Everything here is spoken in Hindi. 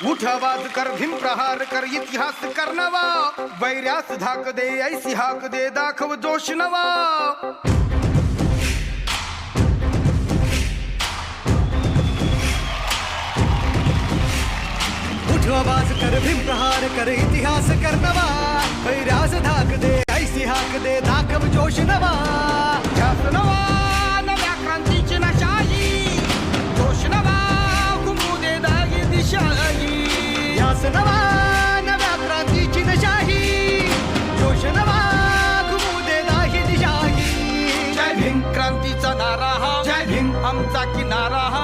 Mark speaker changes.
Speaker 1: आवाज़ कर भीम प्रहार कर इतिहास कर नवा। वैरास धाक दे, ऐसी हाक दे, दाखव जोश नवा।
Speaker 2: उठ आवाज़ कर भीम प्रहार कर इतिहास कर नवा। नवा नव्या क्रांतीची नवा जय क्रांतीचा नारा हा. जय
Speaker 1: आमचा किनारा हा.